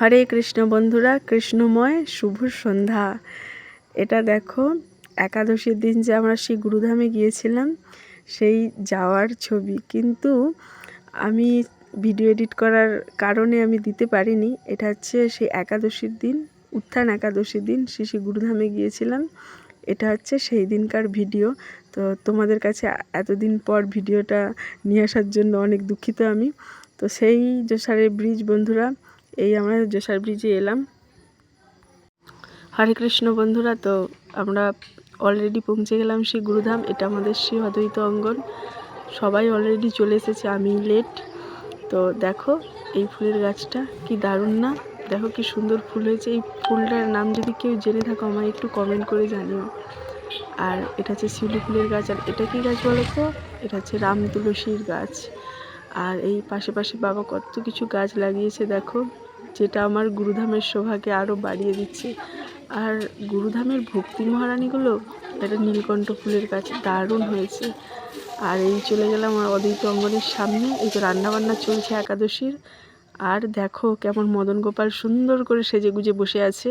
হরে কৃষ্ণ বন্ধুরা, কৃষ্ণময় শুভ সন্ধ্যা। এটা দেখো, একাদশীর দিন যে আমরা সেই গুরুধামে গিয়েছিলাম, সেই যাওয়ার ছবি। কিন্তু আমি ভিডিও এডিট করার কারণে আমি দিতে পারিনি। এটা হচ্ছে সেই একাদশীর দিন, উত্থান একাদশীর দিন, শ্রী শ্রী গুরুধামে গিয়েছিলাম। এটা হচ্ছে সেই দিনকার ভিডিও তো তোমাদের কাছে এতদিন পর ভিডিওটা নিয়ে আসার জন্য অনেক দুঃখিত আমি। তো সেই জোসারের ব্রিজ বন্ধুরা এই আমরা জোসার ব্রিজে এলাম। হরে কৃষ্ণ বন্ধুরা, তো আমরা অলরেডি পৌঁছে গেলাম সেই গুরুধাম। এটা আমাদের শ্রী অদ্বৈত অঙ্গন। সবাই অলরেডি চলে এসেছে, আমি লেট তো দেখো এই ফুলের গাছটা কি দারুণ না? দেখো কি সুন্দর ফুল হয়েছে। এই ফুলটার নাম যদি কেউ জেনে থাকো, আমায় একটু কমেন্ট করে জানিও। আর এটা হচ্ছে শিউলি ফুলের গাছ। আর এটা কি গাছ বলো তো? এটা হচ্ছে রাম তুলসীর গাছ। আর এই পাশে পাশে বাবা কত কিছু গাছ লাগিয়েছে, দেখো। যেটা আমার গুরুধামের শোভাকে আরও বাড়িয়ে দিচ্ছে। আর গুরুধামের ভক্তি মহারানীগুলো এটা নীলকণ্ঠ ফুলের গাছ দারুণ হয়েছে। আর এই চলে গেলাম অদ্বৈত অঙ্গনের সামনে। এই তো রান্নাবান্না চলছে একাদশীর। আর দেখো কেমন মদন গোপাল সুন্দর করে সেজে গুজে বসে আছে।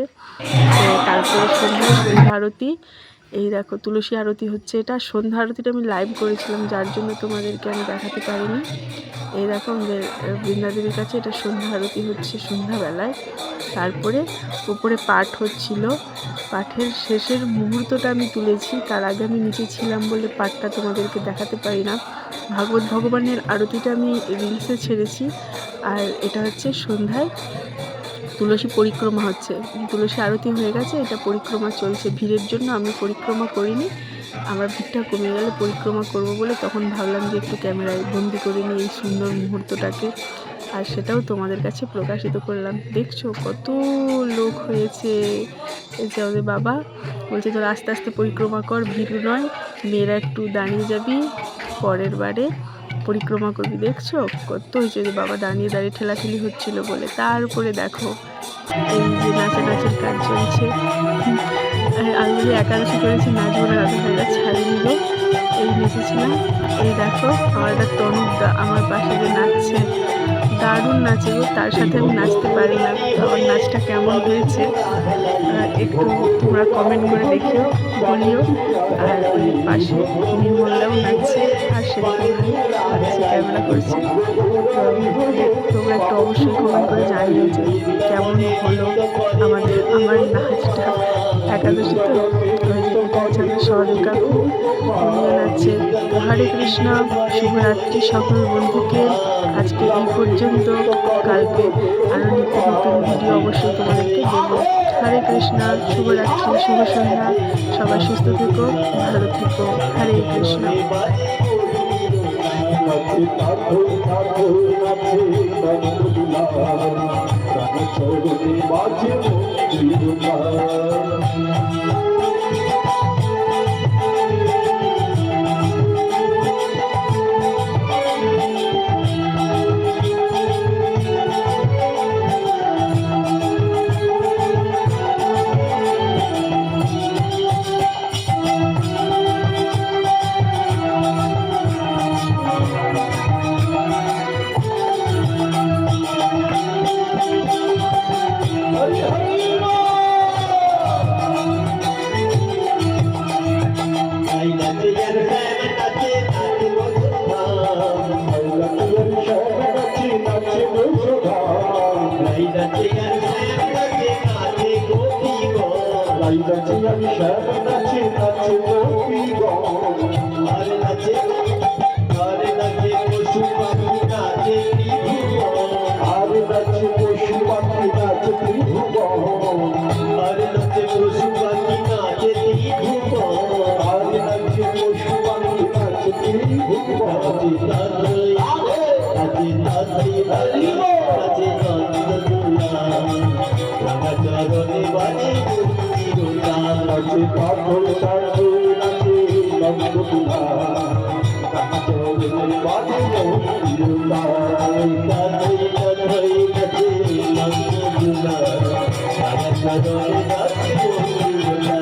তারপরে সন্ধ্যা আরতি। এই দেখো, তুলসী আরতি হচ্ছে এটা। সন্ধ্যা আরতিটা আমি লাইভ করেছিলাম, যার জন্য তোমাদেরকে আমি দেখাতে পারিনি। এই দেখো, আমাদের বৃন্দাদেবীর কাছে এটা সন্ধ্যা আরতি হচ্ছে সন্ধ্যাবেলায়। তারপরে উপরে পাঠ হচ্ছিল। পাঠের শেষের মুহূর্তটা আমি তুলেছি। তার আগে আমি নিচে ছিলাম বলে পাঠটা তোমাদেরকে দেখাতে পারি না। ভাগবত ভগবানের আরতিটা আমি রিলসে ছেড়েছি। আর এটা হচ্ছে সন্ধ্যায় তুলসী পরিক্রমা হচ্ছে। তুলসী আরতি হয়ে গেছে, এটা পরিক্রমা চলছে। ভিড়ের জন্য আমি পরিক্রমা করিনি। আমরা ভিড়টা কমে গেলে পরিক্রমা করব বলে তখন ভাবলাম যে একটু ক্যামেরায় বন্দি করে নিই এই সুন্দর মুহূর্তটাকে। আর সেটাও তোমাদের কাছে প্রকাশিত করলাম। দেখছ কত লোক হয়েছে। যে আমাদের বাবা বলছে তোর আস্তে আস্তে পরিক্রমা কর, ভিড় নয়, মেয়েরা একটু দাঁড়িয়ে যাবি, পরের বারে। পরিক্রমা করবি। দেখছ? কত হয়েছে যে বাবা দাঁড়িয়ে দাঁড়িয়ে ঠেলাঠেলি হচ্ছিল বলে। তার উপরে দেখো, এই যে নাচানাচির কাজ চলছে। আমি যদি একাদশী করেছি নাচবো না দাদা ভাইরা ছাড়িয়ে নিল। এই নেচেছিলাম। এই দেখো, আমার একটা তনুদা আমার পাশে যে নাচছে দারুণ নাচে গো, তার সাথে আমি নাচতে পারি না। আমার নাচটা কেমন হয়েছে একটু তোমরা কমেন্ট করে দেখিও, বলিও। আর পাশে নির্মলাও নাচছে, আর সেরকম ক্যামেরা করছে। একটু অবশ্যই কমেন্ট করে জানিও যে কেমন হলো আমাদের, আমার নাচটা একাদশী তো এটা হচ্ছে আমাদের সহদেব কাকু আছে হরে কৃষ্ণ, শুভরাত্রি সকল বন্ধুকে। আজকে এই পর্যন্ত, কালকে আরও নিত্য নতুন ভিডিও অবশ্যই তোমাদেরকে দেবো। হরে কৃষ্ণ, শুভরাত্রি, শুভ সন্ধ্যা, সবাই সুস্থ থেকো, ভালো থেকো। হরে কৃষ্ণ। বাজে নাচে আমি শ্যাম নাচে নাচে গোপী আরে নাচে নাচে পাথর নাচে নাচে নন্দুলা চরণে বাজে নন্দুলা নাচে নাচে নাচে নন্দুলা চরণে নাচে